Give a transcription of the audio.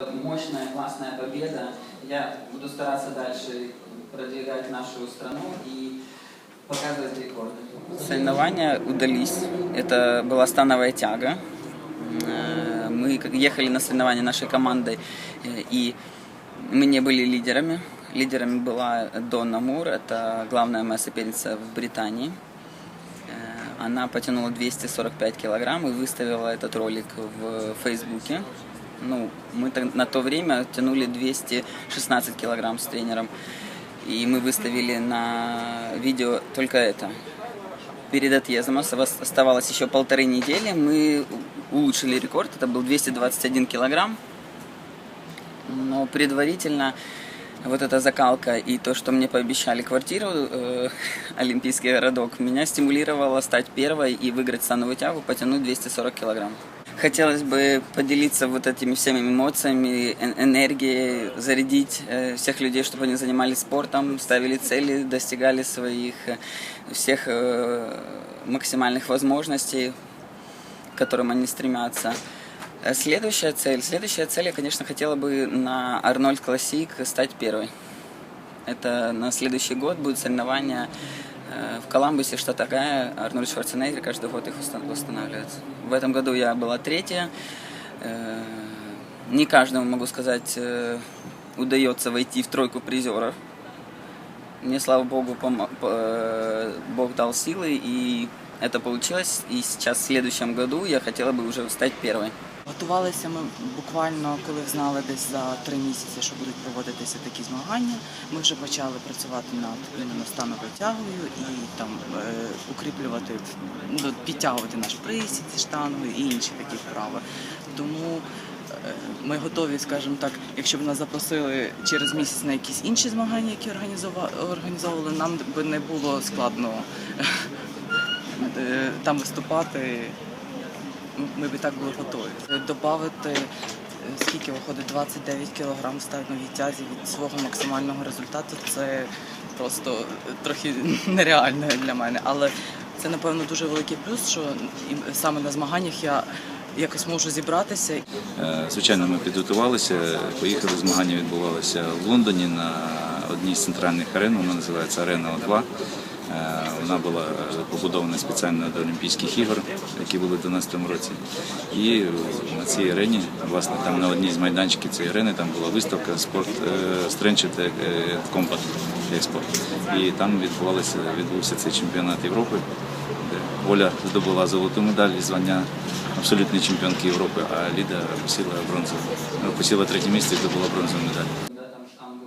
Мощная, классная победа. Я буду стараться дальше продвигать нашу страну и показывать рекорды. Соревнования удались. Это была становая тяга. Э, Мы ехали на соревнования нашей командой, э, и мы не были лидерами. Лидерами была Донна Мур, это главная моя соперница в Британии. Э, Она потянула 245 килограмм и выставила этот ролик в Фейсбуке. Ну, мы на то время тянули 216 килограмм с тренером. И мы выставили на видео только это. Перед отъездом оставалось еще полторы недели. Мы улучшили рекорд. Это был 221 килограмм. Но предварительно вот эта закалка и то, что мне пообещали квартиру, э, Олимпийский городок, меня стимулировало стать первой и выиграть становую тягу, потянуть 240 килограмм. Хотелось бы поделиться вот этими всеми эмоциями, эн- энергией, зарядить э, всех людей, чтобы они занимались спортом, ставили цели, достигали своих э, всех э, максимальных возможностей, к которым они стремятся. Следующая цель. Следующая цель, я, конечно, хотела бы на Арнольд Классик стать первой. Это на следующий год будет соревнования э, в Коламбусе, штат Огайо. Арнольд Шварценеггер каждый год их устанавливает. В этом году я была третья. Э, Не каждому, могу сказать, э, удается войти в тройку призеров. Мне, слава богу, помо- по- э, Бог дал силы, и это получилось. И сейчас, в следующем году, я хотела бы уже стать первой. Готувалися ми буквально, коли знали десь за три місяці, що будуть проводитися такі змагання. Ми вже почали працювати над іменно становою тягою і там е, укріплювати, ну, підтягувати наш присід зі і інші такі вправи. Тому е, ми готові, скажімо так, якщо б нас запросили через місяць на якісь інші змагання, які організовували, нам би не було складно е, там виступати ми б так були готові. Добавити, е, скільки виходить, 29 кг в тязі від свого максимального результату, це просто е, трохи нереально для мене. Але це, напевно, дуже великий плюс, що саме на змаганнях я якось можу зібратися Е, Звичайно, ми підготувалися. Поїхали. Змагання відбувалися в Лондоні на одній з центральних арен. Вона називається Арена О2. Е, Вона була побудована спеціально до Олімпійських ігор, які були в 2012 році. І на цій арені, власне, там на одній з майданчиків цієї арени там була виставка спорт Strength Combat Export. І там відбувалося відбувся цей чемпіонат Європи, де Оля здобула золоту медаль і звання абсолютної чемпіонки Європи, а Ліда посіла бронзову. Посіла третє місце і здобула бронзову медаль. Когда там штангу